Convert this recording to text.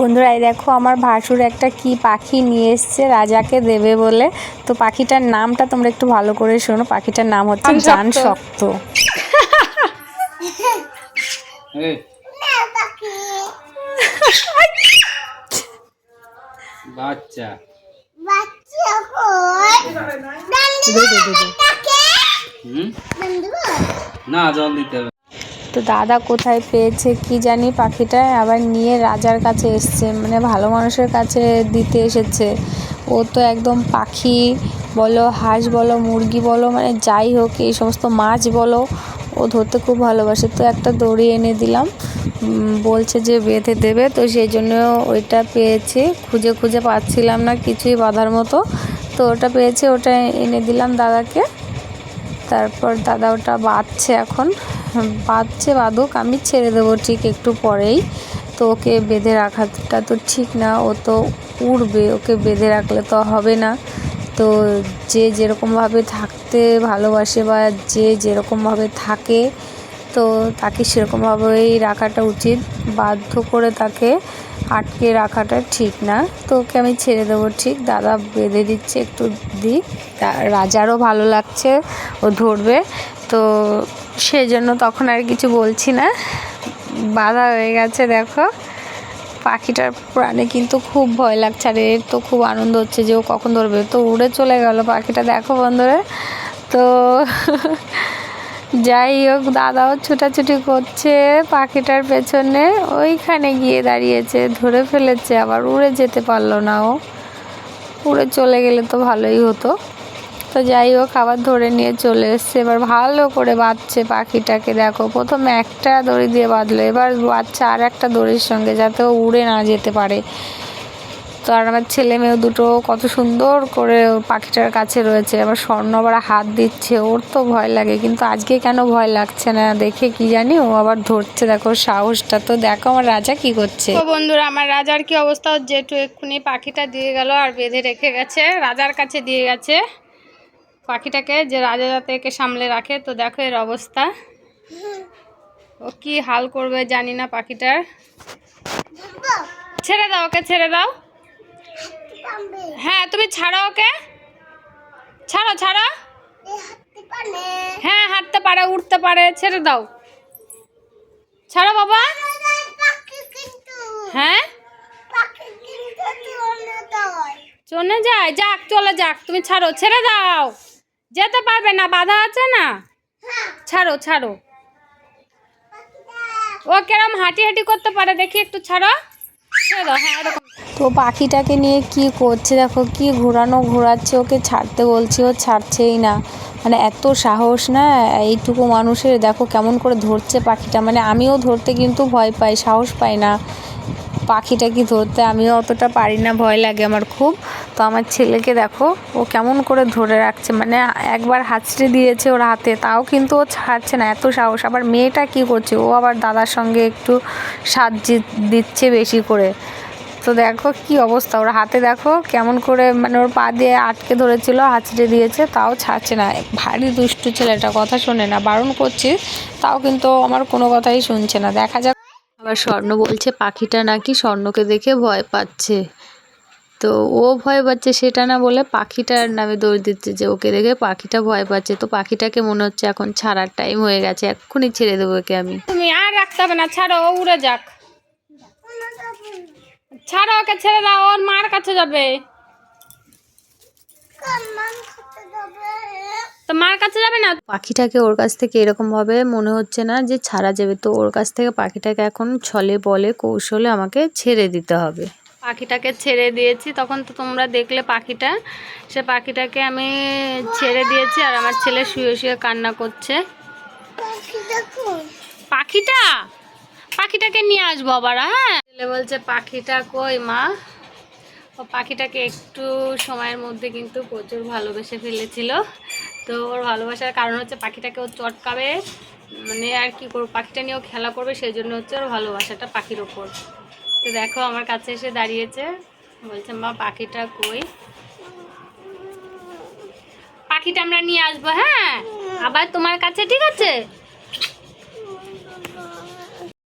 বন্ধুরা এই দেখো আমার ভাসুর একটা কি পাখি নিয়ে এসছে রাজাকে দেবে বলে। তো পাখিটার নামটা তোমরা একটু ভালো করে শোনো। পাখিটার নাম হচ্ছে জান শক্ত। বাচ্চা। না জল দিতে হবে। দাদা কোথায় পেয়েছে কি জানি পাখিটা আবার নিয়ে রাজার কাছে এসছে মানে ভালো মানুষের কাছে দিতে এসেছে। ও তো একদম পাখি বলো, হাঁস বলো, মুরগি বলো মানে যাই হোক, এই সমস্ত মাছ বলো, ও ধরতে খুব ভালোবাসে। তো একটা দড়ি এনে দিলাম বলছে যে বেঁধে দেবে, তো সেই জন্য ওইটা পেয়েছি। খুঁজে খুঁজে পাচ্ছিলাম না, কিছুই বাঁধার মতো। তো ওটা পেয়েছে, ওটা এনে দিলাম দাদাকে। তারপর দাদা ওটা বাঁধছে এখন। বাঁধছে বাঁধুক, আমি ছেড়ে দেবো ঠিক একটু পরেই। তো ওকে বেঁধে রাখাটা তো ঠিক না, ও তো উড়বে, ওকে বেঁধে রাখলে তো হবে না। তো যে যেরকমভাবে থাকতে ভালোবাসে বা যে যেরকমভাবে থাকে, তো তাকে সেরকমভাবেই রাখাটা উচিত। বাধ্য করে তাকে আটকে রাখাটা ঠিক না। তো ওকে আমি ছেড়ে দেবো ঠিক। দাদা বেঁধে দিচ্ছে একটু দিক রাজারও ভালো লাগছে, ও ধরবে। তো সেই জন্য তখন আর কিছু বলছি না। বাধা হয়ে গেছে, দেখো। পাখিটার প্রাণে কিন্তু খুব ভয় লাগছে, আর এর তো খুব আনন্দ হচ্ছে যে ও কখন ধরবে। তো উড়ে চলে গেল পাখিটা, দেখো বন্ধুরা। তো যাই হোক, দাদাও ছুটাছুটি করছে পাখিটার পেছনে। ওইখানে গিয়ে দাঁড়িয়েছে, ধরে ফেলেছে, আবার উড়ে যেতে পারল না ও। উড়ে চলে গেলে তো ভালোই হতো। তো যাই হোক, আবার ধরে নিয়ে চলে এসছে। এবার ভালো করে বাঁধছে পাখিটাকে। দেখো, প্রথমে একটা দড়ি দিয়ে বাঁধলো। এবার বাচ্চা আর একটা দড়ির সঙ্গে যাতে ও উড়ে না যেতে পারে। তো আর আমার ছেলে মেয়ে দুটো কত সুন্দর করে পাখিটার কাছে রয়েছে। আবার স্বর্ণ আবার হাত দিচ্ছে। ওর তো ভয় লাগে, কিন্তু আজকে কেন ভয় লাগছে না? দেখে কি জানি ও আবার ধরছে। দেখো সাহসটা। তো দেখো, আমার রাজা কি করছে? বন্ধুরা, আমার রাজার কি অবস্থা? জেঠু এক্ষুনি পাখিটা দিয়ে গেল আর বেঁধে রেখে গেছে। রাজার কাছে দিয়ে গেছে। পাখিটাকে যে রাজা যাতে একে সামলে রাখে, তো দেখো এর অবস্থা। ও কি হাল করবে জানি না পাখিটার। ছেড়ে দাও ওকে, ছেড়ে দাও। হ্যাঁ তুমি ছাড়ো ওকে। ছাড়ো ছাড়ো। হ্যাঁ হাঁটতে পারে, উঠতে পারে, ছেড়ে দাও। ছাড়ো বাবা। হ্যাঁ? চলে যায় যাক, চলে যাক, তুমি ছাড়ো, ছেড়ে দাও। যেতে পারবে না, বাধা আছে না? ছাড়ো ছাড়ো। ও কেরম হাঁটি হাঁটি করতে পারে, দেখি একটু ছাড়ো। হ্যাঁ তো পাখিটাকে নিয়ে কি করছে দেখো, কি ঘোরানো ঘোরাচ্ছে, ওকে ছাড়তে বলছি, ও ছাড়ছেই না। মানে এত সাহস না, এইটুকু মানুষের, দেখো কেমন করে ধরছে পাখিটা। মানে আমিও ধরতে কিন্তু ভয় পাই, সাহস পাই না। পাখিটা কি ধরতে আমিও অতটা পারি না, ভয় লাগে আমার খুব। তো আমার ছেলেকে দেখো, ও কেমন করে ধরে রাখছে মানে একবার হাঁচড়ে দিয়েছে ওর হাতে, তাও কিন্তু ও ছাড়ছে না, এত সাহস। আবার মেয়েটা কি করছে? ও আবার দাদার সঙ্গে একটু সাহায্য দিচ্ছে বেশি করে। তো দেখো কি অবস্থা, ওর হাতে দেখো কেমন করে মানে ওর পা দিয়ে আটকে ধরেছিল হাঁচড়ে দিয়েছে, তাও ছাড়ছে না। ভারী দুষ্টু ছেলেটা, কথা শোনে না, বারণ করছি, তাও কিন্তু আমার কোনো কথাই শুনছে না। দেখা যাক আবার স্বর্ণ বলছে, পাখিটা নাকি স্বর্ণকে দেখে ভয় পাচ্ছে। তো ও ভয় পাচ্ছে সেটা না বলে পাখিটার নামে দৌড় দিচ্ছে যে, ওকে দেখে পাখিটা ভয় পাচ্ছে। তো পাখিটাকে মনে হচ্ছে এখন ছাড়ার টাইম হয়ে গেছে, এক্ষুনি ছেড়ে দেবো ওকে আমি। তুমি আর রাখতে হবে না, ছাড়ো, ও উড়ে যাক। ছাড়ো, ওকে ছেড়ে দাও, ওর মার কাছে যাবে। তো মার কাছে যাবে না? পাখিটাকে ওর কাছ থেকে এরকম ভাবে মনে হচ্ছে না যে ছাড়া যাবে। তো ওর কাছ থেকে পাখিটাকে এখন ছলে বলে কৌশলে আমাকে ছেড়ে দিতে হবে। পাখিটাকে ছেড়ে দিয়েছি। তখন তো তোমরা দেখলে পাখিটা। সে পাখিটাকে আমি ছেড়ে দিয়েছি আর আমার ছেলে শুয়ে শুয়ে কান্না করছে। পাখিটা পাখিটাকে নিয়ে আসব আবার হ্যাঁ? ছেলে বলছে পাখিটা কই মা? পাখিটাকে একটু সময়ের মধ্যে কিন্তু প্রচুর ভালোবেসে ফেলেছিল। তো ওর ভালোবাসার কারণ হচ্ছে পাখিটাকে ও চটকাবে মানে আর কি করব, পাখিটা নিয়েও খেলা করবে সেই জন্য হচ্ছে ওর ভালোবাসাটা পাখির ওপর। তো দেখো আমার কাছে এসে দাঁড়িয়েছে, বলছে, মা, পাখিটা কই? পাখিটা আমরা নিয়ে আসব হ্যাঁ? আবার তোমার কাছে, ঠিক আছে?